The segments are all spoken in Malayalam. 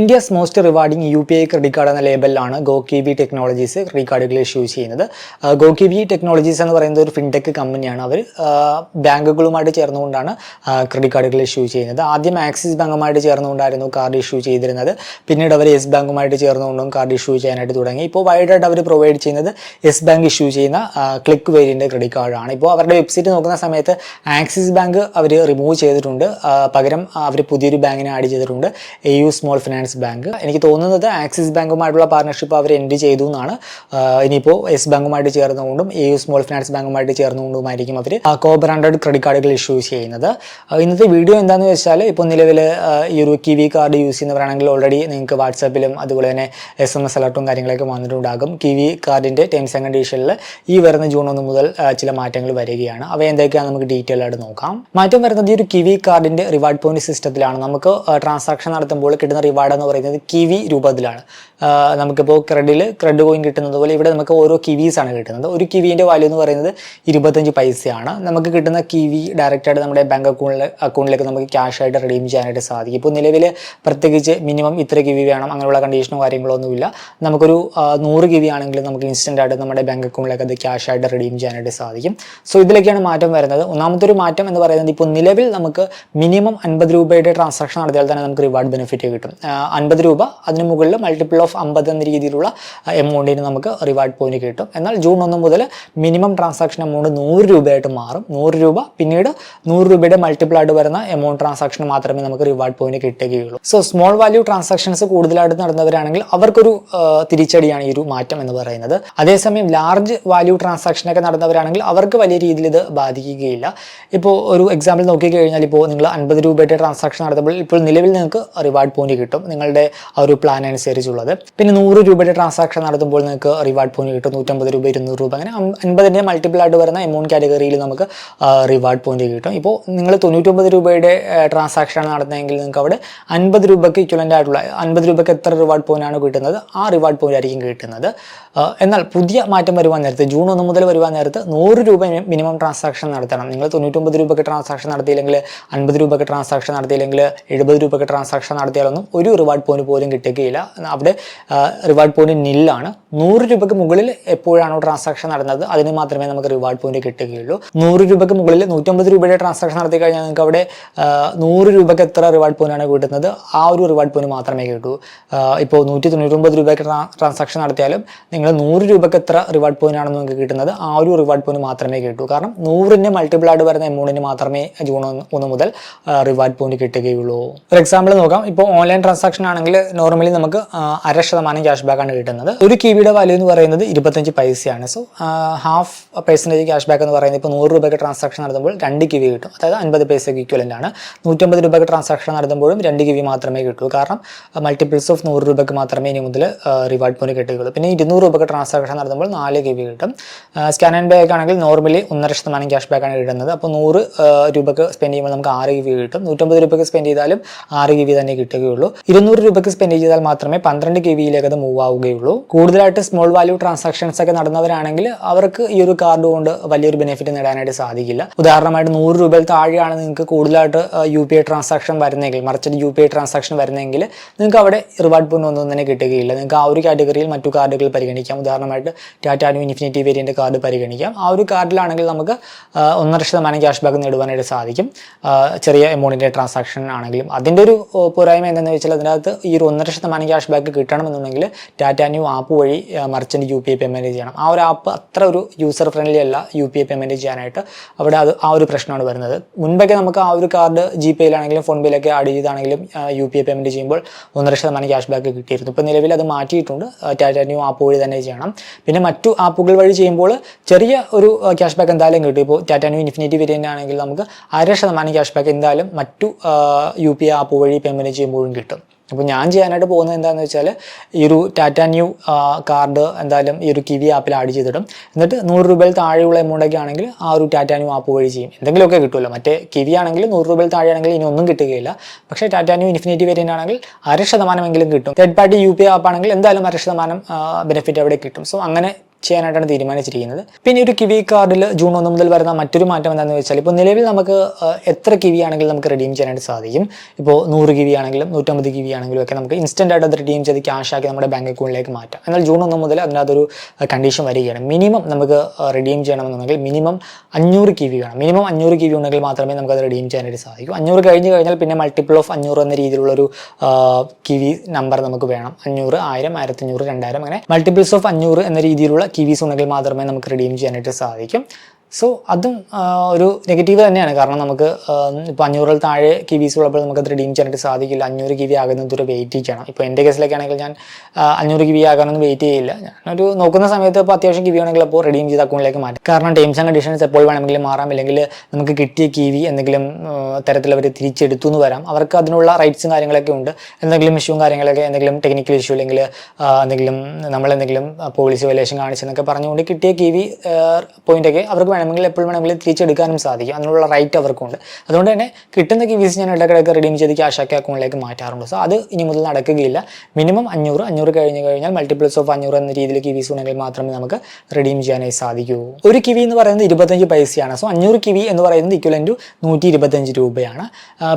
India's most rewarding U P I credit card എന്ന ലേബലിലാണ് go kiwi technologies credit കാർഡുകൾ ഇഷ്യൂ ചെയ്യുന്നത്. ഗോ കി ബി ടെക്നോളജീസ് എന്ന് പറയുന്നത് ഒരു ഫിൻടെക് കമ്പനിയാണ്. അവർ ബാങ്കുകളുമായിട്ട് ചേർന്നുകൊണ്ടാണ് ക്രെഡിറ്റ് കാർഡുകൾ ഇഷ്യൂ ചെയ്യുന്നത്. ആദ്യം ആക്സിസ് ബാങ്കുമായിട്ട് ചേർന്നുകൊണ്ടായിരുന്നു കാർഡ് ഇഷ്യൂ ചെയ്തിരുന്നത്. പിന്നീട് അവർ യെസ് ബാങ്കുമായിട്ട് ചേർന്നുകൊണ്ടും കാർഡ് ഇഷ്യൂ ചെയ്യാനായിട്ട് തുടങ്ങി. ഇപ്പോൾ വൈഡായിട്ട് അവർ പ്രൊവൈഡ് ചെയ്യുന്നത് യെസ് ബാങ്ക് ഇഷ്യൂ ചെയ്യുന്ന ക്ലിക്ക് വേരിയന്റെ ക്രെഡിറ്റ് കാർഡാണ്. ഇപ്പോൾ അവരുടെ വെബ്സൈറ്റ് നോക്കുന്ന സമയത്ത് ആക്സിസ് ബാങ്ക് അവർ റിമൂവ് ചെയ്തിട്ടുണ്ട്. പകരം അവർ പുതിയൊരു ബാങ്കിനെ ആഡ് ചെയ്തിട്ടുണ്ട്. A U small finance bank എനിക്ക് തോന്നുന്നത് ആക്സിസ് ബാങ്കുമായിട്ടുള്ള പാർട്ണർഷിപ്പ് അവർ എൻഡ് ചെയ്തു എന്നാണ്. ഇനിയിപ്പോൾ എസ് ബാങ്കുമായിട്ട് ചേർന്നുകൊണ്ടും എ യു സ്മോൾ ഫിനാൻസ് ബാങ്കുമായിട്ട് ചേർന്നുകൊണ്ടുമായിരിക്കും അവർ കോ ബ്രാൻഡഡ് ക്രെഡിറ്റ് കാർഡുകൾ ഇഷ്യൂ ചെയ്യുന്നത്. ഇന്നത്തെ വീഡിയോ എന്താണെന്ന് വെച്ചാൽ ഇപ്പോൾ നിലവിൽ ഈ ഒരു കിവി കാർഡ് യൂസ് ചെയ്യുന്നവരാണെങ്കിൽ ഓൾറെഡി നിങ്ങൾക്ക് വാട്സാപ്പിലും അതുപോലെ തന്നെ എസ് എം എസ് അലർട്ടും കാര്യങ്ങളൊക്കെ വന്നിട്ടുണ്ടാകും. കിവി കാർഡിന്റെ ടേംസ് ആൻഡ് കണ്ടീഷനിൽ ഈ വരുന്ന ജൂൺ ഒന്ന് മുതൽ ചില മാറ്റങ്ങൾ വരികയാണ്. അവ എന്തൊക്കെയാണ് നമുക്ക് ഡീറ്റെയിൽ ആയിട്ട് നോക്കാം. മാറ്റം വരുന്നത് ഈ ഒരു കിവി കാർഡിന്റെ റിവാർഡ് പോയിന്റ് സിസ്റ്റത്തിലാണ് നമുക്ക് ട്രാൻസാക്ഷൻ നടത്തുമ്പോൾ കിട്ടുന്ന റിവാർഡ് എന്ന് പറയുന്നത് കിവി രൂപത്തിലാണ്. നമുക്കിപ്പോൾ ക്രെഡിൽ ക്രെഡ് കോയിൻ കിട്ടുന്നത് പോലെ ഇവിടെ നമുക്ക് ഓരോ കിവീസ് ആണ് കിട്ടുന്നത്. ഒരു കിവീന്റെ വാല്യൂ എന്ന് പറയുന്നത് ഇരുപത്തഞ്ച് പൈസയാണ്. നമുക്ക് കിട്ടുന്ന കിവി ഡയറക്റ്റായിട്ട് നമ്മുടെ ബാങ്ക് അക്കൗണ്ടിൽ അക്കൗണ്ടിലേക്ക് നമുക്ക് ക്യാഷ് ആയിട്ട് റെഡീം ചെയ്യാനായിട്ട് സാധിക്കും. ഇപ്പോൾ നിലവിൽ പ്രത്യേകിച്ച് മിനിമം ഇത്ര കിവി വേണം അങ്ങനെയുള്ള കണ്ടീഷനോ കാര്യങ്ങളോ ഒന്നുമില്ല നമുക്കൊരു നൂറ് കിവി ആണെങ്കിൽ നമുക്ക് ഇൻസ്റ്റന്റ് ആയിട്ട് നമ്മുടെ ബാങ്ക് അക്കൗണ്ടിലേക്ക് അത് ക്യാഷ് ആയിട്ട് റെഡീം ചെയ്യാനായിട്ട് സാധിക്കും. സോ ഇതിലേക്കാണ് മാറ്റം വരുന്നത്. ഒന്നാമത്തെ ഒരു മാറ്റം എന്ന് പറയുന്നത് ഇപ്പോൾ നിലവിൽ നമുക്ക് മിനിമം അൻപത് രൂപയുടെ ട്രാൻസാക്ഷൻ നടത്തിയാൽ തന്നെ നമുക്ക് റിവാർഡ് ബെനിഫിറ്റ് കിട്ടും. അൻപത് രൂപ അതിന് മുകളിൽ മൾട്ടിപ്പിൾ ഓഫ് അമ്പത് എന്ന രീതിയിലുള്ള എമൗണ്ടിന് നമുക്ക് റിവാർഡ് പോയിന്റ് കിട്ടും. എന്നാൽ ജൂൺ ഒന്ന് മുതൽ മിനിമം ട്രാൻസാക്ഷൻ എമൗണ്ട് നൂറ് രൂപയായിട്ട് മാറും. നൂറ് രൂപ പിന്നീട് നൂറ് രൂപയുടെ മൾട്ടിപ്പിൾ ആയിട്ട് വരുന്ന എമൗണ്ട് ട്രാൻസാക്ഷൻ മാത്രമേ നമുക്ക് റിവാർഡ് പോയിന്റ് കിട്ടുകയുള്ളൂ. സോ സ്മോൾ വാല്യൂ ട്രാൻസാക്ഷൻസ് കൂടുതലായിട്ട് നടന്നവരാണെങ്കിൽ അവർക്കൊരു തിരിച്ചടിയാണ് ഈ ഒരു മാറ്റം എന്ന് പറയുന്നത്. അതേസമയം ലാർജ് വാല്യൂ ട്രാൻസാക്ഷൻ ഒക്കെ നടന്നവരാണെങ്കിൽ അവർക്ക് വലിയ രീതിയിൽ ഇത് ബാധിക്കുകയില്ല. ഇപ്പോൾ ഒരു എക്സാമ്പിൾ നോക്കിക്കഴിഞ്ഞാൽ ഇപ്പോൾ നിങ്ങൾ അൻപത് രൂപയുടെ ട്രാൻസാക്ഷൻ നടത്തുമ്പോൾ ഇപ്പോൾ നിലവിൽ നിങ്ങൾക്ക് റിവാർഡ് പോയിന്റ് കിട്ടും. നിങ്ങളുടെ ആ ഒരു പ്ലാൻ അനുസരിച്ചുള്ളത്. പിന്നെ നൂറ് രൂപയുടെ ട്രാൻസാക്ഷൻ നടത്തുമ്പോൾ നിങ്ങൾക്ക് റിവാർഡ് പോയിന്റ് കിട്ടും. നൂറ്റമ്പത് രൂപ ഇരുന്നൂറ് രൂപ. അങ്ങനെ അൻപതിന്റെ മൾട്ടിപ്പിൾ ആയിട്ട് വരുന്ന എമൗണ്ട് കാറ്റഗറിയിൽ നമുക്ക് റിവാർഡ് പോയിന്റ് കിട്ടും. ഇപ്പോൾ നിങ്ങൾ തൊണ്ണൂറ്റൊമ്പത് രൂപയുടെ ട്രാൻസാക്ഷൻ നടത്തുന്നതെങ്കിൽ നിങ്ങൾക്ക് അവിടെ അൻപത് രൂപയ്ക്ക് ഇക്വലന്റ് ആയിട്ടുള്ള അൻപത് രൂപയ്ക്ക് എത്ര റിവാർഡ് പോയിന്റ് ആണ് കിട്ടുന്നത്? ആ റിവാർഡ് പോയിന്റ് ആയിരിക്കും കിട്ടുന്നത്. എന്നാൽ പുതിയ മാറ്റം വരുവാൻ നേരത്ത് ജൂൺ ഒന്ന് മുതൽ വരുവാൻ നേരത്ത് നൂറ് രൂപ മിനിമം ട്രാൻസാക്ഷൻ നടത്തണം. നിങ്ങൾ തൊണ്ണൂറ്റൊമ്പത് രൂപയ്ക്ക് ട്രാൻസാക്ഷൻ നടത്തിയില്ലെങ്കിൽ അൻപത് രൂപയ്ക്ക് ട്രാൻസാക്ഷൻ നടത്തിയില്ലെങ്കിൽ എഴുപത് രൂപയ്ക്ക് ട്രാൻസാക്ഷൻ നടത്തിയാലൊന്നും ഒരു റിവാർഡ് പോയിന്റ് പോലും കിട്ടുകയില്ല അവിടെ റിവാർഡ് പോയിന്റ് നില്ലാണ് നൂറ് രൂപയ്ക്ക് മുകളിൽ എപ്പോഴാണോ ട്രാൻസാക്ഷൻ നടന്നത് അതിന് മാത്രമേ നമുക്ക് റിവാർഡ് പോയിന്റ് കിട്ടുകയുള്ളൂ. നൂറ് രൂപയ്ക്ക് മുകളിൽ നൂറ്റമ്പത് രൂപയുടെ ട്രാൻസാക്ഷൻ നടത്തി കഴിഞ്ഞാൽ നിങ്ങൾക്ക് അവിടെ നൂറ് രൂപയ്ക്ക് എത്ര റിവാർഡ് പോയിന്റ് ആണ് കിട്ടുന്നത് ആ ഒരു റിവാർഡ് പോയിന്റ് മാത്രമേ കിട്ടൂ. ഇപ്പോൾ നൂറ്റി തൊണ്ണൂറ്റൊമ്പത് രൂപയ്ക്ക് ട്രാൻസാക്ഷൻ നടത്തിയാലും നിങ്ങൾ നൂറ് രൂപയ്ക്ക് എത്ര റിവാർഡ് പോയിന്റ് ആണെന്ന് നിങ്ങൾക്ക് കിട്ടുന്നത് ആ ഒരു റിവാർഡ് പോയിന്റ് മാത്രമേ കിട്ടൂ. കാരണം നൂറിന്റെ മൾട്ടിപ്പിൾ വരുന്ന എമൗണ്ടിന് മാത്രമേ ജൂൺ ഒന്ന് മുതൽ റിവാർഡ് പോയിന്റ് കിട്ടുകയുള്ളൂ. ഒരു എക്സാമ്പിൾ നോക്കാം. ഇപ്പോൾ ഓൺലൈൻ ട്രാൻസാക്ഷൻ ആണെങ്കിൽ നോർമലി നമുക്ക് അര ശതമാനം ക്യാഷ് ആണ് കിട്ടുന്നത്. ഒരു കിവിയുടെ വാല്യൂ എന്ന് പറയുന്നത് ഇരുപത്തഞ്ച് പൈസയാണ്. So half percentage cash back എന്ന് പറയുന്നത് ഇപ്പോൾ നൂറ് രൂപയ്ക്ക് ട്രാൻസാക്ഷൻ നടത്തുമ്പോൾ രണ്ട് കിവി കിട്ടും. അതായത് അൻപത് പൈസയ്ക്ക് ഇക്വലന്റ് ആണ്. നൂറ്റമ്പത് രൂപയ്ക്ക് ട്രാൻസാക്ഷൻ നടത്തുമ്പോഴും രണ്ട് കിവി മാത്രമേ കിട്ടൂ കാരണം മൾട്ടിപ്പിൾസ് ഓഫ് നൂറ് രൂപയ്ക്ക് മാത്രമേ ഇനി മുതൽ റിവാർഡ് പോയിന്റ് കിട്ടുകയുള്ളൂ. പിന്നെ ഇരുന്നൂറ് രൂപയ്ക്ക് ട്രാൻസാക്ഷൻ നടത്തുമ്പോൾ നാല് കിവി കിട്ടും. സ്കാൻ ആൻഡ് ബാക്ക് ആണെങ്കിൽ നോർമലി ഒന്നര ശതമാനം ക്യാഷ് ആണ് കിട്ടുന്നത്. അപ്പോൾ നൂറ് രൂപയ്ക്ക് സ്പെൻഡ് ചെയ്യുമ്പോൾ നമുക്ക് ആറ് കിവി കിട്ടും. നൂറ്റമ്പത് രൂപയ്ക്ക് സ്പെൻഡ് ചെയ്താലും ആറ് കിവി തന്നെ കിട്ടുകയുള്ളൂ. ഇരുന്നൂറ് രൂപയ്ക്ക് സ്പെൻഡ് ചെയ്താൽ മാത്രമേ പന്ത്രണ്ട് കെ വിയിലേക്ക് അത് മൂവ് ആവുകയുള്ളൂ. കൂടുതലായിട്ട് സ്മോൾ വാല്യൂ ട്രാൻസാക്ഷൻസ് ഒക്കെ നടന്നവരാണെങ്കിൽ അവർക്ക് ഈ ഒരു കാർഡ് കൊണ്ട് വലിയൊരു ബെനിഫിറ്റ് നേടാനായിട്ട് സാധിക്കില്ല. ഉദാഹരണമായിട്ട് നൂറ് രൂപയിൽ താഴെയാണ് നിങ്ങൾക്ക് കൂടുതലായിട്ട് യു പി ഐ ട്രാൻസാക്ഷൻ വരുന്നെങ്കിൽ മറിച്ചൊരു യു പി ഐ ട്രാൻസാക്ഷൻ വരുന്നെങ്കിൽ നിങ്ങൾക്ക് അവിടെ റിവാർഡ് പോയിന്റ് ഒന്നും തന്നെ കിട്ടുകയില്ല. നിങ്ങൾക്ക് ആ ഒരു കാറ്റഗറിയിൽ മറ്റു കാർഡുകൾ പരിഗണിക്കാം. ഉദാഹരണമായിട്ട് ടാറ്റാനു ഇൻഫിനിറ്റി വേരിയന്റ് കാർഡ് പരിഗണിക്കാം. ആ ഒരു കാർഡിലാണെങ്കിൽ നമുക്ക് ഒന്നര ശതമാനം ക്യാഷ് ബാക്ക് നേടുവാനായിട്ട് സാധിക്കും. ചെറിയ എമൗണ്ടിന്റെ ട്രാൻസാക്ഷൻ ആണെങ്കിലും. അതിന്റെ ഒരു പോരായ്മ എന്താണെന്ന് വെച്ചാൽ അതിനകത്ത് ഈ ഒരു ഒന്നര ശതമാനം ക്യാഷ് ബാക്ക് കിട്ടണമെന്നുണ്ടെങ്കിൽ ടാറ്റാന്യൂ ആപ്പ് വഴി merchant U P I payment ചെയ്യണം. ആ ഒരു ആപ്പ് അത്ര ഒരു യൂസർ ഫ്രണ്ട്ലി അല്ല യു പി ഐ പേയ്മെന്റ് ചെയ്യാനായിട്ട്. അവിടെ അത് ആ ഒരു പ്രശ്നമാണ് വരുന്നത്. മുൻപൊക്കെ നമുക്ക് ആ ഒരു കാർഡ് ജി പേയിലാണെങ്കിലും ഫോൺ പേയിലൊക്കെ ആഡ് ചെയ്താണെങ്കിലും യു പി ഐ പേയ്മെന്റ് ചെയ്യുമ്പോൾ ഒന്നര ശതമാനം ക്യാഷ് ബാക്ക് കിട്ടിയിരുന്നു. ഇപ്പോൾ നിലവിൽ അത് മാറ്റിയിട്ടുണ്ട്. ടാറ്റാ ന്യൂ ആപ്പ് വഴി തന്നെ ചെയ്യണം. പിന്നെ മറ്റു ആപ്പുകൾ വഴി ചെയ്യുമ്പോൾ ചെറിയ ഒരു ക്യാഷ് ബാക്ക് എന്തായാലും കിട്ടും. ഇപ്പോൾ ടാറ്റാന്യൂ ഇൻഫിനിറ്റി വേരിയന്റ് ആണെങ്കിൽ നമുക്ക് അര ശതമാനം ക്യാഷ് ബാക്ക് എന്തായാലും മറ്റു യു പി ഐ ആപ്പ് വഴി പേയ്മെന്റ് ചെയ്യുമ്പോഴും കിട്ടും. അപ്പോൾ ഞാൻ ചെയ്യാനായിട്ട് പോകുന്നത് എന്താണെന്ന് വെച്ചാൽ ഈ ഒരു ടാറ്റ ന്യൂ കാർഡ് എന്തായാലും ഈ ഒരു കിവി ആപ്പിൽ ആഡ് ചെയ്തിടും. എന്നിട്ട് നൂറ് രൂപയിൽ താഴെയുള്ള എമൗണ്ട് ഒക്കെ ആണെങ്കിൽ ആ ഒരു ടാറ്റ ന്യൂ ആപ്പ് വഴി ചെയ്യും. എന്തെങ്കിലുമൊക്കെ കിട്ടുമല്ലോ. മറ്റേ കിവി ആണെങ്കിൽ നൂറ് രൂപയിൽ താഴെ ആണെങ്കിൽ ഇനി ഒന്നും കിട്ടുകയില്ല. പക്ഷേ ടാറ്റ ന്യൂ ഇൻഫിനിറ്റി വേരിയന്റ് ആണെങ്കിൽ അര ശതമാനമെങ്കിലും കിട്ടും. Third party U P app ആണെങ്കിൽ എന്തായാലും അര ശതമാനം ബെനിഫിറ്റ് അവിടെ കിട്ടും. സോ അങ്ങനെ ചെയ്യാനായിട്ടാണ് തീരുമാനിച്ചിരിക്കുന്നത്. പിന്നെ ഒരു കിവി കാർഡിൽ ജൂൺ ഒന്ന് മുതൽ വരുന്ന മറ്റൊരു മാറ്റം എന്താണെന്ന് വെച്ചാൽ ഇപ്പോൾ നിലവിൽ നമുക്ക് എത്ര കിവി ആണെങ്കിലും നമുക്ക് റെഡീം ചെയ്യാനായിട്ട് സാധിക്കും. ഇപ്പോൾ നൂറ് കിവി ആണെങ്കിലും നൂറ്റമ്പത് കിവി ആണെങ്കിലും ഒക്കെ നമുക്ക് ഇൻസ്റ്റന്റ് ആയിട്ട് അത് റെഡീം ചെയ്ത് ക്യാഷ് ആക്കി നമ്മുടെ ബാങ്ക് അക്കൗണ്ടിലേക്ക് മാറ്റാം. എന്നാൽ ജൂൺ ഒന്ന് മുതൽ അതിനകത്തൊരു കണ്ടീഷൻ വരികയാണ്. മിനിമം നമുക്ക് റിഡീം ചെയ്യണമെന്നുണ്ടെങ്കിൽ മിനിമം അഞ്ഞൂറ് കിവി വേണം. മിനിമം അഞ്ഞൂറ് കിവി ഉണ്ടെങ്കിൽ മാത്രമേ നമുക്ക് അത് റെഡീം ചെയ്യാനായിട്ട് സാധിക്കൂ. അഞ്ഞൂറ് കഴിഞ്ഞ് കഴിഞ്ഞാൽ പിന്നെ മൾട്ടിപ്പിൾ ഓഫ് അഞ്ഞൂറ് എന്ന രീതിയിലുള്ളൊരു കിവി നമ്പർ നമുക്ക് വേണം. അഞ്ഞൂറ് ആയിരം ആയിരത്തഞ്ഞൂറ് രണ്ടായിരം അങ്ങനെ മൾട്ടിപ്പിൾസ് ഓഫ് അഞ്ഞൂറ് എന്ന രീതിയിലുള്ള കിവീസ് ഉണ്ടെങ്കിൽ മാത്രമേ നമുക്ക് റിഡീം ചെയ്യാനായിട്ട് സാധിക്കും. സോ അതും ഒരു നെഗറ്റീവ് തന്നെയാണ്. കാരണം നമുക്ക് ഇപ്പോൾ അഞ്ഞൂറിൽ താഴെ കിവീസ് ഉള്ളപ്പോൾ നമുക്ക് അത് ഡീം ചെയ്യാനായിട്ട് സാധിക്കില്ല. അഞ്ഞൂറ് കിവി ആകുന്നത് ഒരു വെയിറ്റ് ചെയ്യണം. ഇപ്പോൾ എന്റെ കേസിലൊക്കെ ആണെങ്കിൽ ഞാൻ അഞ്ഞൂറ് കിവി ആകാനൊന്നും വെയിറ്റ് ചെയ്യില്ല. ഞാനൊരു നോക്കുന്ന സമയത്ത് ഇപ്പോൾ അത്യാവശ്യം കിവി ആണെങ്കിൽ അപ്പോൾ റെഡീം ചെയ്ത് അക്കൗണ്ടിലേക്ക് മാറ്റും. കാരണം ടേംസ് ആൻഡ് കണ്ടീഷൻസ് എപ്പോൾ വേണമെങ്കിലും മാറാം. അല്ലെങ്കിൽ നമുക്ക് കിട്ടിയ കിവി എന്തെങ്കിലും തരത്തിൽ അവർ തിരിച്ചെടുത്തു എന്ന് വരാം. അവർക്ക് അതിനുള്ള റൈറ്റ്സും കാര്യങ്ങളൊക്കെ ഉണ്ട്. എന്തെങ്കിലും ഇഷ്യൂവും കാര്യങ്ങളൊക്കെ എന്തെങ്കിലും ടെക്നിക്കൽ ഇഷ്യൂ അല്ലെങ്കിൽ എന്തെങ്കിലും നമ്മളെന്തെങ്കിലും പോളിസി വയലേഷൻ കാണിച്ചെന്നൊക്കെ പറഞ്ഞുകൊണ്ട് കിട്ടിയ കിവി പോയിന്റൊക്കെ അവർക്ക് വേണമെങ്കിൽ എപ്പോൾ വേണമെങ്കിലും തിരിച്ചെടുക്കാനും സാധിക്കും. അതിനുള്ള റൈറ്റ് അവർക്കുണ്ട്. അതുകൊണ്ട് തന്നെ കിട്ടുന്ന കിവീസ് ഞാൻ ഇടയ്ക്കിടയ്ക്ക് റിഡീം ചെയ്ത് ക്യാഷ് ആക്കി അക്കൗണ്ടിലേക്ക് മാറ്റാറുണ്ട്. സോ അത് ഇനി മുതൽ നടക്കുകയില്ല. മിനിമം അഞ്ഞൂറ് അഞ്ഞൂറ് കഴിഞ്ഞ് കഴിഞ്ഞാൽ മൾട്ടിപ്പിൾസ് ഓഫ് അഞ്ഞൂറ് എന്ന രീതിയിൽ കിവീസ് ഉണ്ടെങ്കിൽ മാത്രമേ നമുക്ക് റിഡീം ചെയ്യാനായി സാധിക്കൂ. ഒരു കിവി എന്ന് പറയുന്നത് ഇരുപത്തഞ്ച് പൈസയാണ്. സോ അഞ്ഞൂറ് കിവി എന്ന് പറയുന്നത് ഇക്വലൻ ടു നൂറ്റി ഇരുപത്തഞ്ച് രൂപയാണ്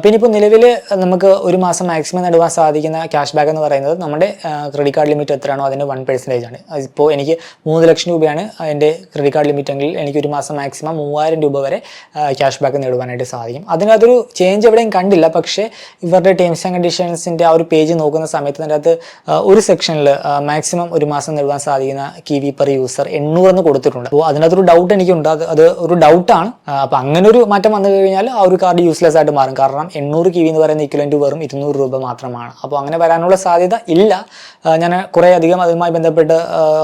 പിന്നെ ഇപ്പോൾ നിലവിൽ നമുക്ക് ഒരു മാസം മാക്സിമം നേടുവാൻ സാധിക്കുന്ന ക്യാഷ് ബാക്ക് എന്ന് പറയുന്നത് നമ്മുടെ ക്രെഡിറ്റ് കാർഡ് ലിമിറ്റ് എത്രയാണോ അതിന്റെ വൺ പെർസെന്റേജ് ആണ്. ഇപ്പോൾ എനിക്ക് മൂന്ന് ലക്ഷം രൂപയാണ് എന്റെ ക്രെഡിറ്റ് കാർഡ് ലിമിറ്റ് എങ്കിൽ എനിക്ക് ഒരു മാസം മാക്സിമം മൂവായിരം രൂപ വരെ ക്യാഷ് ബാക്ക് നേടുവാനായിട്ട് സാധിക്കും. അതിനകത്തൊരു ചേഞ്ച് എവിടെയും കണ്ടില്ല. പക്ഷേ ഇവരുടെ ടേംസ് ആൻഡ് കണ്ടീഷൻസിന്റെ ആ ഒരു പേജ് നോക്കുന്ന സമയത്ത് അതിന്റെ അകത്ത് ഒരു സെക്ഷനിൽ മാക്സിമം ഒരു മാസം നേടുവാൻ സാധിക്കുന്ന കിവി പെർ യൂസർ എണ്ണൂറ് എന്ന് കൊടുത്തിട്ടുണ്ട്. അപ്പോൾ അതിനകത്തൊരു ഡൗട്ട് എനിക്കുണ്ട്. അത് അത് ഒരു ഡൗട്ടാണ് അപ്പോൾ അങ്ങനെ ഒരു മാറ്റം വന്നു കഴിഞ്ഞാൽ ആ ഒരു കാർഡ് യൂസ്ലെസ് ആയിട്ട് മാറും. കാരണം എണ്ണൂറ് കിവി എന്ന് പറയുന്ന ഇക്വലന്റ് വെറും ഇരുന്നൂറ് രൂപ മാത്രമാണ്. അപ്പോൾ അങ്ങനെ വരാനുള്ള സാധ്യത ഇല്ല. ഞാൻ കുറേ അധികം അതുമായി ബന്ധപ്പെട്ട്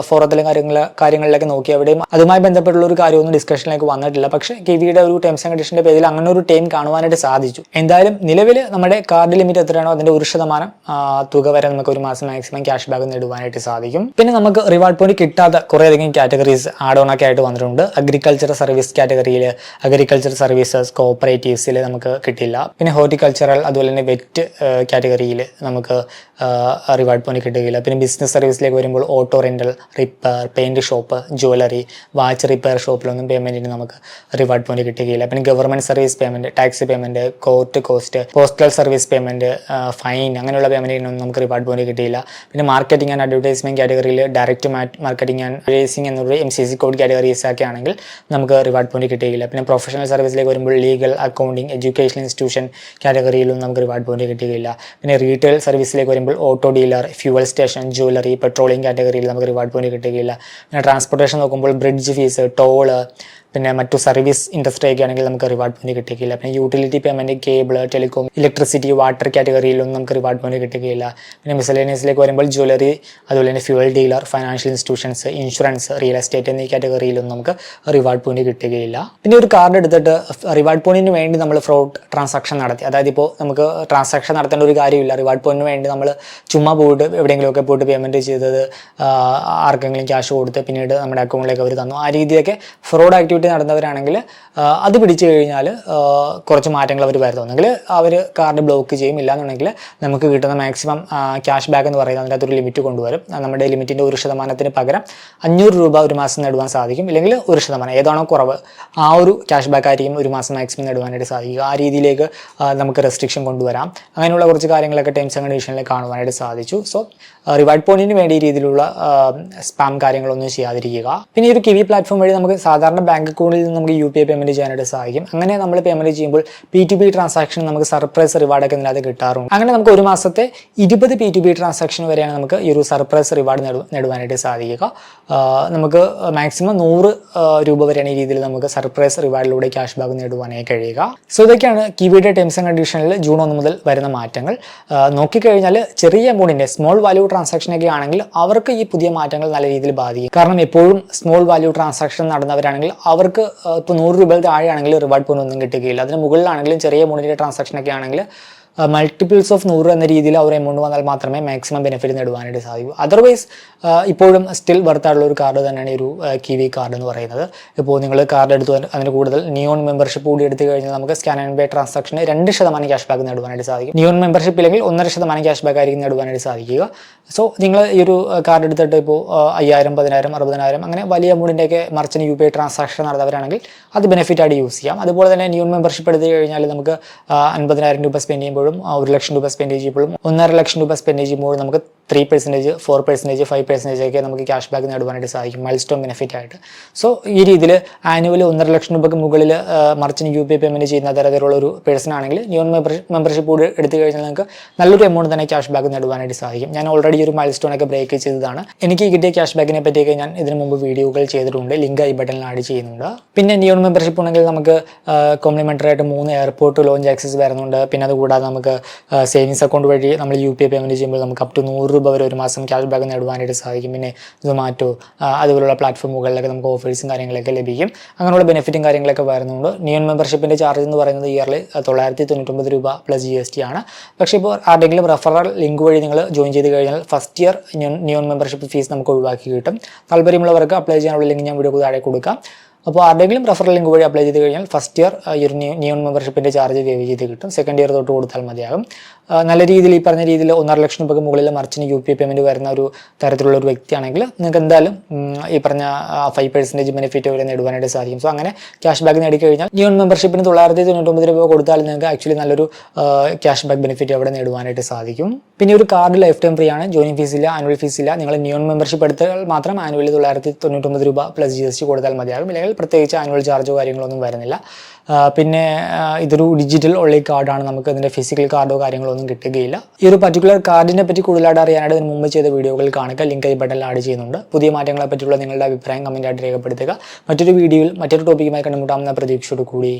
ഫോറത്തിലും കാര്യങ്ങൾ കാര്യങ്ങളിലൊക്കെ നോക്കി അവിടെയും അതുമായി ബന്ധപ്പെട്ടുള്ള ഒരു കാര്യമൊന്നും ഡിസ്കഷനിലേക്ക് വന്നിട്ടില്ല. പക്ഷേ കിവിയുടെ ഒരു ടേംസ് ആൻഡ് കണ്ടീഷന്റെ പേരിൽ അങ്ങനെ ഒരു ടേം കാണുവാനായിട്ട് സാധിച്ചു. എന്തായാലും നിലവിൽ നമ്മുടെ കാർഡ് ലിമിറ്റ് എത്രയാണോ അതിന്റെ ഒരു ശതമാനം തുക വരെ നമുക്ക് ഒരു മാസം മാക്സിമം ക്യാഷ് ബാക്ക് നേടുവാനായിട്ട് സാധിക്കും. പിന്നെ നമുക്ക് റിവാർഡ് പോയിന്റ് കിട്ടാത്ത കുറേ അധികം കാറ്റഗറീസ് ആഡ് ഓൺ ഒക്കെ ആയിട്ട് വന്നിട്ടുണ്ട്. അഗ്രികൾച്ചർ സർവീസ് കാറ്റഗറിയിൽ അഗ്രികൾച്ചർ സർവീസസ് കോഓപ്പറേറ്റീവ്സിൽ നമുക്ക് കിട്ടില്ല. പിന്നെ ഹോർട്ടിക്കൾച്ചറൽ അതുപോലെ തന്നെ വെറ്റ് കാറ്റഗറിയിൽ നമുക്ക് റിവാർഡ് പോയിന്റ് കിട്ടുകയില്ല. പിന്നെ ബിസിനസ് സർവീസിലേക്ക് വരുമ്പോൾ auto rental repair paint shop jewellery watch repair ഷോപ്പിലൊന്നും പേയ്മെന്റിന് നമുക്ക് റിവാർഡ് പോയിന്റ് കിട്ടുകയില്ല. പിന്നെ government service payment tax payment court cost postal service payment fine അങ്ങനെയുള്ള പേയ്മെന്റിനൊന്നും നമുക്ക് റിവാർഡ് പോയിന്റ് കിട്ടിയില്ല. പിന്നെ മാർക്കറ്റിംഗ് ആൻഡ് അഡ്വർടൈസ്മെന്റ് കാറ്റഗറിയിൽ ഡയറക്റ്റ് മാർക്കറ്റിംഗ് ആൻഡ് അഡ്വർടൈസിംഗ് എന്നുള്ള M C C code categories ഒക്കെ ആണെങ്കിൽ നമുക്ക് റിവാർഡ് പോയിന്റ് കിട്ടുകയില്ല. പിന്നെ പ്രൊഫഷണൽ സർവീസിലേക്ക് വരുമ്പോൾ ലീഗൽ അക്കൗണ്ടിങ് എഡ്യൂക്കേഷൻ ഇൻസ്റ്റിറ്റ്യൂഷൻ കാറ്റഗറിയിലും നമുക്ക് റിവാർഡ് പോയിന്റ് കിട്ടുകയില്ല. പിന്നെ റീറ്റെയിൽ സർവീസിലേക്ക് വരുമ്പോൾ auto dealer fuel station jewellery petroleum കാറ്റഗറിയിൽ നമുക്ക് റിവാർഡ് പോയിന്റ് കിട്ടുകയില്ല. പിന്നെ ട്രാൻസ്പോർട്ടേഷൻ നോക്കുമ്പോൾ ബ്രിഡ്ജ് ഫീസ് ടോൾ പിന്നെ മറ്റു സർവീസ് ഇൻഡസ്ട്രി ഒക്കെ ആണെങ്കിൽ നമുക്ക് റിവാർഡ് പോയിന്റ് കിട്ടുകയില്ല പിന്നെ utility payment cable telecom electricity water കാറ്റഗറിയിലൊന്നും നമുക്ക് റിവാർഡ് പോയിന്റ് കിട്ടുകയില്ല പിന്നെ മിസലേനിയസിലേക്ക് വരുമ്പോൾ ജ്വല്ലറി അതുപോലെ തന്നെ fuel dealer financial institutions insurance real estate എന്നീ കാറ്റഗറിയിലൊന്നും നമുക്ക് റിവാർഡ് പോയിന്റ് കിട്ടുകയില്ല പിന്നെ ഒരു കാർഡ് എടുത്തിട്ട് റിവാർഡ് പോയിന്റിന് വേണ്ടി നമ്മൾ ഫ്രോഡ് ട്രാൻസാക്ഷൻ നടത്തി. അതായത് ഇപ്പോൾ നമുക്ക് ട്രാൻസാക്ഷൻ നടത്തേണ്ട ഒരു കാര്യമില്ല. റിവാർഡ് പോയിന്റിന് വേണ്ടി നമ്മൾ ചുമ്മാ പോയിട്ട് എവിടെയെങ്കിലുമൊക്കെ പോയിട്ട് പേയ്മെന്റ് ചെയ്തത് ആർക്കെങ്കിലും ക്യാഷ് കൊടുത്ത് പിന്നീട് നമ്മുടെ അക്കൗണ്ടിലേക്ക് അവർ തന്നു. ആ രീതിയൊക്കെ ഫ്രോഡ് ആക്ടിവിറ്റി നടന്നവരാണെങ്കിൽ ആ, അത് പിടിച്ചു കഴിഞ്ഞാൽ കുറച്ച് മാറ്റങ്ങൾ അവർ വരുത്തുന്നെങ്കിൽ അവർ കാർഡ് ബ്ലോക്ക് ചെയ്യും. ഇല്ലാന്നുണ്ടെങ്കിൽ നമുക്ക് കിട്ടുന്ന മാക്സിമം ക്യാഷ് ബാക്ക് എന്ന് പറയുന്നത് അതിന്റെ അകത്തൊരു ലിമിറ്റ് കൊണ്ടുവരും. നമ്മുടെ ലിമിറ്റിന്റെ ഒരു ശതമാനത്തിന് പകരം അഞ്ഞൂറ് രൂപ ഒരു മാസം നേടുവാൻ സാധിക്കും. ഇല്ലെങ്കിൽ ഒരു ശതമാനം ഏതാണോ കുറവ് ആ ഒരു ക്യാഷ് ബാക്ക് ആയിരിക്കും ഒരു മാസം മാക്സിമം നേടുവാനായിട്ട് സാധിക്കും ആ രീതിയിലേക്ക് നമുക്ക് റെസ്ട്രിക്ഷൻ കൊണ്ടുവരാം. അങ്ങനെയുള്ള കുറച്ച് കാര്യങ്ങളൊക്കെ ടേംസ് ആൻഡ് കണ്ടീഷനിൽ കാണുവാനായിട്ട് സാധിച്ചു. സോ റിവാർഡ് പോയിന്റിന് വേണ്ടി രീതിയിലുള്ള സ്പാം കാര്യങ്ങളൊന്നും ചെയ്യാതിരിക്കുക. പിന്നെ ഒരു കിവി പ്ലാറ്റ്ഫോം വഴി നമുക്ക് സാധാരണ ബാങ്ക് അക്കൗണ്ടിൽ നിന്ന് നമുക്ക് യു പി ഐ പേയ്മെന്റ് ചെയ്യാനായിട്ട് സാധിക്കും. അങ്ങനെ നമ്മൾ പേയ്മെന്റ് ചെയ്യുമ്പോൾ പി ടു പി ട്രാൻസാക്ഷൻ നമുക്ക് സർപ്രൈസ് റിവാർഡൊക്കെ ഇതിനകത്ത് കിട്ടാറുണ്ട്. അങ്ങനെ നമുക്ക് ഒരു മാസത്തെ ഇരുപത് പി ടു പി ട്രാൻസാക്ഷൻ വരെയാണ് നമുക്ക് ഈ ഒരു സർപ്രൈസ് റിവാർഡ് നേടുവാനായിട്ട് സാധിക്കുക. നമുക്ക് മാക്സിമം നൂറ് രൂപ വരെയാണ് ഈ രീതിയിൽ നമുക്ക് സർപ്രൈസ് റിവാർഡിലൂടെ ക്യാഷ് ബാക്ക് നേടുവാനായി കഴിയുക. സോ ഇതൊക്കെയാണ് കിവിയുടെ ടേംസ് ആൻഡ് കണ്ടീഷനിൽ ജൂൺ ഒന്ന് മുതൽ വരുന്ന മാറ്റങ്ങൾ. നോക്കിക്കഴിഞ്ഞാൽ ചെറിയ എമൗണ്ടിന്റെ സ്മോൾ വാല്യൂ ട്രാൻസാക്ഷൻ ഒക്കെ ആണെങ്കിൽ അവർക്ക് ഈ പുതിയ മാറ്റങ്ങൾ നല്ല രീതിയിൽ ബാധിക്കും. കാരണം എപ്പോഴും സ്മോൾ വാല്യൂ ട്രാൻസാക്ഷൻ നടന്നവരാണെങ്കിൽ അവർക്ക് ഇപ്പോൾ നൂറ് രൂപയിൽ താഴെയാണെങ്കിൽ റിവാർഡ് പോയിന്റ് ഒന്നും കിട്ടുകയില്ല. അതിന് മുകളിലാണെങ്കിലും ചെറിയ ട്രാൻസാക്ഷൻ ഒക്കെ ആണെങ്കിൽ മൾട്ടിപ്പിൾസ് ഓഫ് നൂറ് എന്ന രീതിയിൽ ഒരു എമൗണ്ട് വന്നാൽ മാത്രമേ മാക്സിമം ബെനിഫിറ്റ് നേടുവാനായിട്ട് സാധിക്കൂ. അതർവൈസ് ഇപ്പോഴും സ്റ്റിൽ വർത്തായിട്ടുള്ള ഒരു കാർഡ് തന്നെയാണ് ഈ ഒരു കിവി കാർഡ് എന്ന് പറയുന്നത്. ഇപ്പോൾ നിങ്ങൾ കാർഡ് എടുത്തു അതിന് കൂടുതൽ നിയോൺ മെമ്പർഷിപ്പ് കൂടി എടുത്തു കഴിഞ്ഞാൽ നമുക്ക് സ്കാൻ ആൻഡ് പേ ട്രാൻസാക്ഷന് രണ്ട് ശതമാനം ക്യാഷ് ബാക്ക് നേടുവാനായിട്ട് സാധിക്കും. നിയോൺ മെമ്പർഷിപ്പ് ഇല്ലെങ്കിൽ ഒന്നര ശതമാനം ക്യാഷ് ബാക്ക് ആയിരിക്കും നേടുവാനായിട്ട് സാധിക്കുക. സോ നിങ്ങൾ ഈ ഒരു കാർഡ് എടുത്തിട്ട് ഇപ്പോൾ അയ്യായിരം പതിനായിരം അറുപതിനായിരം അങ്ങനെ വലിയ എമൗണ്ടിന്റെയൊക്കെ merchant U P I transaction നടന്നവരാണെങ്കിൽ അത് ബെനിഫിറ്റ് ആയിട്ട് യൂസ് ചെയ്യാം. അതുപോലെ തന്നെ നിയോൺ മെമ്പർഷിപ്പ് എടുത്തു കഴിഞ്ഞാൽ നമുക്ക് അൻപതിനായിരം രൂപ സ്പെൻഡ് ചെയ്യുമ്പോഴും ആ, ഒരു ലക്ഷം രൂപ സ്പെൻഡ് ചെയ്യുമ്പോഴും ഒന്നര ലക്ഷം രൂപ സ്പെൻഡ് ചെയ്യുമ്പോഴും നമുക്ക് three percentage four percentage five percentage ഒക്കെ നമുക്ക് ക്യാഷ് ബാക്ക് നേടുവാനായിട്ട് സാധിക്കും മൈൽ സ്റ്റോൺ ബെനിഫിറ്റ് ആയിട്ട്. സോ ഈ രീതിയിൽ ആനുവൽ ഒന്നര ലക്ഷം രൂപയ്ക്ക് മുകളിൽ മർച്ചന്റ് യു പി പേയ്മെന്റ് ചെയ്യുന്ന തരത്തിലുള്ള ഒരു പേഴ്സൺ ആണെങ്കിൽ ന്യൂൺ മെമ്പർഷിപ്പ് കൂടി എടുത്തു കഴിഞ്ഞാൽ നിങ്ങൾക്ക് നല്ലൊരു എമൗണ്ട് തന്നെ ക്യാഷ് ബാക്ക് നേടുവാനായിട്ട് സാധിക്കും. ഞാൻ ഓൾറെഡി ഒരു മൈൽ സ്റ്റോൺ ഒക്കെ ബ്രേക്ക് ചെയ്തതാണ്. എനിക്ക് കിട്ടിയ ക്യാഷ് ബാക്കിനെ പറ്റിയൊക്കെ ഞാൻ ഇതിനു മുമ്പ് വീഡിയോകൾ ചെയ്തിട്ടുണ്ട്. ലിങ്ക് ഐ ബട്ടണിൽ ആഡ് ചെയ്യുന്നുണ്ട്. പിന്നെ ന്യൂൺ മെമ്പർഷിപ്പ് ഉണ്ടെങ്കിൽ നമുക്ക് കോംപ്ലിമെന്ററി ആയിട്ട് മൂന്ന് എയർപോർട്ട് ലോഞ്ച് ആക്സസ് വരുന്നുണ്ട്. പിന്നെ അതുകൂടാതെ നമുക്ക് സേവിങ്സ് അക്കൗണ്ട് വഴി നമ്മൾ യു പി ഐ പേയ്മെന്റ് ചെയ്യുമ്പോൾ നമുക്ക് അപ് ടു നൂറ് രൂപ വരെ ഒരു മാസം ക്യാഷ് ബാക്ക് നേടുവാനായിട്ട് സാധിക്കും പിന്നെ സൊമാറ്റോ അതുപോലുള്ള പ്ലാറ്റ്ഫോമുകളിലൊക്കെ നമുക്ക് ഓഫേഴ്സും കാര്യങ്ങളൊക്കെ ലഭിക്കും. അങ്ങനെയുള്ള ബെനിഫിറ്റും കാര്യങ്ങളൊക്കെ വരുന്നുണ്ട്. നിയോൺ മെമ്പർഷിപ്പിന്റെ ചാർജ് എന്ന് പറയുന്നത് ഇയർലി തൊള്ളായിരത്തി തൊണ്ണൂറ്റൊമ്പത് രൂപ പ്ലസ് ജി എസ് ടി ആണ്. പക്ഷേ ഇപ്പോൾ ആരുടെങ്കിലും റെഫറൽ ലിങ്ക് വഴി നിങ്ങൾ ജോയിൻ ചെയ്ത് കഴിഞ്ഞാൽ first year neon membership fee നമുക്ക് ഒഴിവാക്കി കിട്ടും. താല്പര്യമുള്ളവർക്ക് അപ്ലൈ ചെയ്യാനുള്ള ലിങ്ക് ഞാൻ വീഡിയോ താഴെ കൊടുക്കാം. അപ്പോൾ ആരുടെങ്കിലും റെഫറൽ ലിങ്ക് വഴി അപ്ലൈ ചെയ്ത് കഴിഞ്ഞാൽ ഫസ്റ്റ് ഇയർ ഈ ഒരു നിയോൺ മെമ്പർഷിപ്പിന്റെ ചാർജ് വേവ് ചെയ്ത് കിട്ടും. സെക്കൻഡ് ഇയർ തൊട്ട് കൊടുത്താൽ മതിയാകും. നല്ല രീതിയിൽ ഈ പറഞ്ഞ രീതിയിൽ ഒന്നര ലക്ഷം രൂപയ്ക്ക് മുകളിൽ മറിച്ചിന് യു പി ഐ പേയ്മെന്റ് വരുന്ന ഒരു തരത്തിലുള്ള ഒരു വ്യക്തിയാണെങ്കിൽ നിങ്ങൾക്ക് എന്തായാലും ഈ പറഞ്ഞ ഫൈവ് പെർസെന്റേജ് ബെനിഫിറ്റ് വരെ നേടുവാനായിട്ട് സാധിക്കും. സോ അങ്ങനെ ക്യാഷ് ബാക്ക് നേടിക്കഴിഞ്ഞാൽ നിയോൺ മെമ്പർഷിപ്പിന് തൊള്ളായിരത്തി തൊണ്ണൂറ്റൊമ്പത് രൂപ കൊടുത്താൽ നിങ്ങൾക്ക് ആക്ച്വലി നല്ലൊരു ക്യാഷ് ബാക്ക് ബെനിഫിറ്റ് അവിടെ നേടുവാനായിട്ട് സാധിക്കും. പിന്നെ ഒരു കാർഡ് ലൈഫ് ടൈം ഫ്രീ ആണ്. ജോയിനിങ് ഫീസ് ഇല്ല ആനുവൽ ഫീസ് ഇല്ല. നിങ്ങൾ നിയോൺ മെമ്പർഷിപ്പ് എടുത്താൽ മാത്രം ആനുവലി തൊള്ളായിരത്തി തൊണ്ണൂറ്റൊമ്പത് രൂപ പ്ലസ് ജി എസ് ടി കൊടുത്താൽ മതിയാകും. ഇല്ലെങ്കിൽ പ്രത്യേകിച്ച് ആനുവൽ ചാർജോ കാര്യങ്ങളൊന്നും വരുന്നില്ല. പിന്നെ ഇതൊരു ഡിജിറ്റൽ ഉള്ളി കാർഡാണ് നമുക്ക് ഇതിന്റെ ഫിസിക്കൽ കാർഡോ കാര്യങ്ങളോ ഒന്നും കിട്ടുകയില്ല. ഈ ഒരു പർട്ടിക്കുലർ കാർഡിനെ പറ്റി കൂടുതലായിട്ട് അറിയാനായിട്ട് ഇതിന് മുമ്പ് ചെയ്ത വീഡിയോകൾ കാണുക. ലിങ്ക് ഐ ബട്ടൺ ആഡ് ചെയ്യുന്നുണ്ട്. പുതിയ മാറ്റങ്ങളെ പറ്റിയുള്ള നിങ്ങളുടെ അഭിപ്രായം കമന്റായിട്ട് രേഖപ്പെടുത്തുക. മറ്റൊരു വീഡിയോയിൽ മറ്റൊരു ടോപ്പിക്കുമായി കണ്ടുമുട്ടാമെന്ന പ്രതീക്ഷയോട് കൂടി